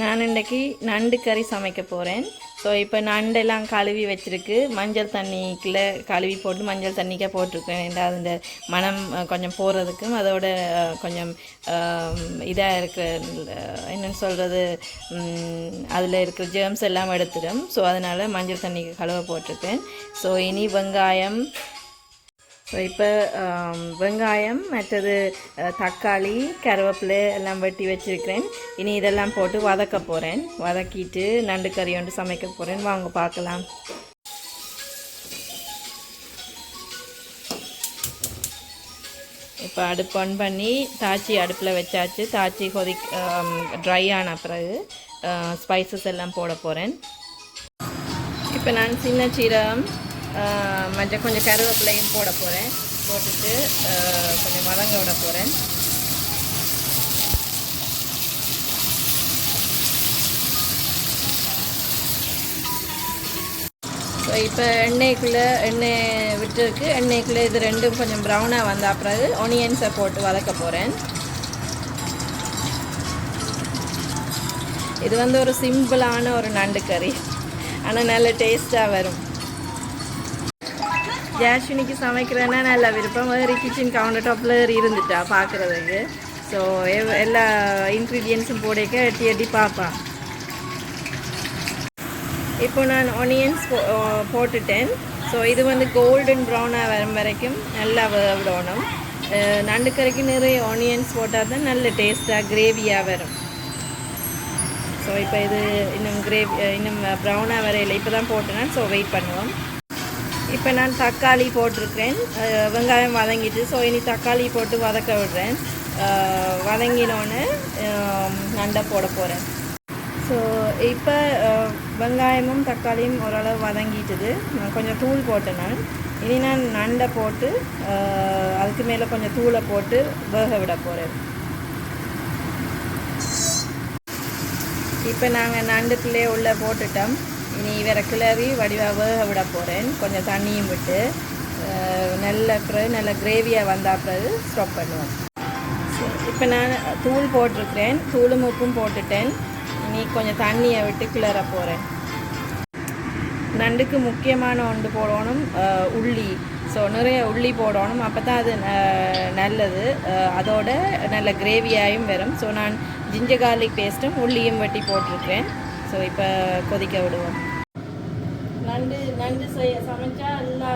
நான் இன்றைக்கி நண்டு கறி சமைக்க போகிறேன் ஸோ இப்போ நண்டெல்லாம் கழுவி வச்சுருக்கு. மஞ்சள் தண்ணிக்குள்ளே கழுவி போட்டு மஞ்சள் தண்ணிக்கே போட்டிருக்கேன். ஏன்டா அந்த மனம் கொஞ்சம் போகிறதுக்கும் அதோட கொஞ்சம் இதாக இருக்கிற என்னென்னு என்னன்னு சொல்கிறது அதில் இருக்கிற ஜேர்ம்ஸ் எல்லாம் எடுத்துடும். ஸோ அதனால் மஞ்சள் தண்ணிக்கு கழுவ போட்டிருக்கேன். ஸோ இனி வெங்காயம் ஸோ இப்போ வெங்காயம் மற்றது தக்காளி கருவேப்பிலை எல்லாம் வெட்டி வச்சிருக்கிறேன். இனி இதெல்லாம் போட்டு வதக்க போகிறேன் வதக்கிட்டு நண்டு கறி ஒன்று சமைக்க போகிறேன் வாங்க பார்க்கலாம். இப்போ அடுப்பு ஆன் பண்ணி தாச்சி அடுப்பில் வச்சாச்சு. தாச்சி கொதி ட்ரை ஆன பிறகு ஸ்பைசஸ் எல்லாம் போட போகிறேன் இப்போ நான் சின்ன சீரகம் மஞ்சள் கொஞ்சம் கருவேப்பிலையும் போட போகிறேன் போட்டுட்டு கொஞ்சம் வதங்க விட போகிறேன் ஸோ இப்போ எண்ணெய்க்குள்ளே எண்ணெய் விட்டுருக்கு. எண்ணெய்க்குள்ளே இது ரெண்டும் கொஞ்சம் ப்ரௌனாக வந்த பிறகு ஒனியன்ஸை போட்டு வதக்க போகிறேன் இது வந்து ஒரு சிம்பிளான ஒரு நண்டு கறி. ஆனால் நல்ல டேஸ்ட்டாக வரும். ஜாஷினிக்கு சமைக்கிறேன்னா நல்ல விருப்பம். வேறு கிச்சன் கவுண்டர் டாப்பில் இருந்துட்டா பார்க்குறதுக்கு ஸோ எல்லா இன்க்ரீடியன்ஸும் போடைக்க எட்டி எட்டி பார்ப்பான் இப்போ நான் ஒனியன்ஸ் போ போட்டுட்டேன். ஸோ இது வந்து கோல்டன் ப்ரௌனாக வரும் வரைக்கும் நல்லா விடணும் நண்டு கறிக்கு நிறைய ஆனியன்ஸ் போட்டால் தான் நல்ல டேஸ்ட்டாக கிரேவியாக வரும். ஸோ இப்போ இது இன்னும் கிரேவி இன்னும் ப்ரௌனாக வரையில். இப்போ தான் போட்டேன்னா ஸோ வெயிட் பண்ணுவோம். இப்போ நான் தக்காளி போட்டிருக்கிறேன். வெங்காயம் வதங்கிட்டு. ஸோ இனி தக்காளி போட்டு வதக்க விடுறேன். வதங்கினோன்னு நண்டை போட போகிறேன் ஸோ இப்போ வெங்காயமும் தக்காளியும் ஓரளவு வதங்கிட்டுது. நான் கொஞ்சம் தூள் போட்டேன் நான். இனி நான் நண்டை போட்டு அதுக்கு மேலே கொஞ்சம் தூளை போட்டு வேக விட போகிறேன் இப்போ நாங்கள் நண்டுக்குள்ளே உள்ள போட்டுட்டோம். இனி இவரை கிளறி வடிவாக விட போகிறேன் கொஞ்சம் தண்ணியும் விட்டு நல்ல பிறகு நல்ல கிரேவியாக வந்தால் பிறகு ஸ்டாப் பண்ணுவோம். இப்போ நான் தூள் போட்டிருக்கிறேன். தூளும் உப்பும் போட்டுட்டேன். இனி கொஞ்சம் தண்ணியை விட்டு கிளற போகிறேன் நண்டுக்கு முக்கியமான ஒன்று போடணும் உள்ளி. ஸோ நிறைய உள்ளி போடணும். அப்போ தான் அது நல்லது. அதோட நல்ல கிரேவியாயும் வரும். ஸோ நான் ஜிஞ்சர் கார்லிக் பேஸ்ட்டும் உள்ளியும் வெட்டி போட்டிருக்கிறேன். ஸோ இப்போ கொதிக்க விடுவோம். நண்டு நண்டு செய்ய சமைச்சா எல்லா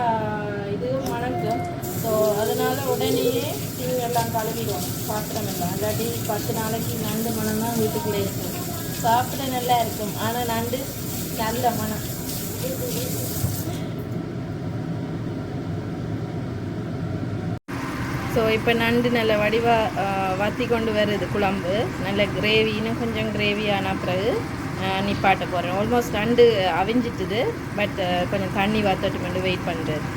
இதுவும் மணக்கும் ஸோ அதனால் உடனேயே தீங்க எல்லாம் கழுவிடுவோம். பாத்திரம் எல்லாம். இல்லாட்டி பத்து நாளைக்கு நண்டு மணம் தான் வீட்டுக்குள்ளே இருக்கும். சாப்பிட நல்லா இருக்கும். ஆனால் நண்டு நல்ல மணம். ஸோ இப்போ நண்டு நல்ல வடிவாக வத்தி கொண்டு வருது குழம்பு. நல்ல கிரேவி இன்னும் கொஞ்சம் கிரேவி ஆன பிறகு நிப்பாட்ட போகிறேன் ஆல்மோஸ்ட் நண்டு அவிஞ்சிட்டுது பட் கொஞ்சம் தண்ணி வத்தட்டு மட்டும் வெயிட் பண்ணுறது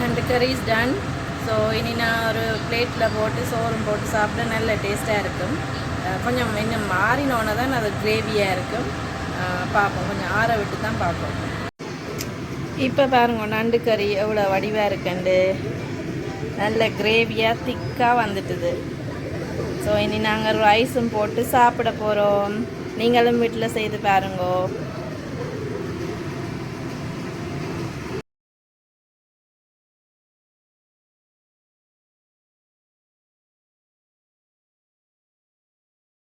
நண்டு கறி இஸ் டன் ஸோ இனி நான் ஒரு பிளேட்டில் போட்டு சோறும் போட்டு சாப்பிட நல்ல டேஸ்ட்டாக இருக்கும். கொஞ்சம் இன்னும் மாறினோன்னே தான் அது கிரேவியாக இருக்கும். பார்ப்போம். கொஞ்சம் ஆற விட்டு தான் பார்ப்போம். இப்போ பாருங்க நண்டு கறி எவ்வளோ வடிவாக இருக்குண்டு. நல்ல கிரேவியாக திக்காக வந்துட்டுது. ஸோ இனி நாங்கள் ரைஸும் போட்டு சாப்பிட போகிறோம் நீங்களும் வீட்டில் செய்து பாருங்கோ.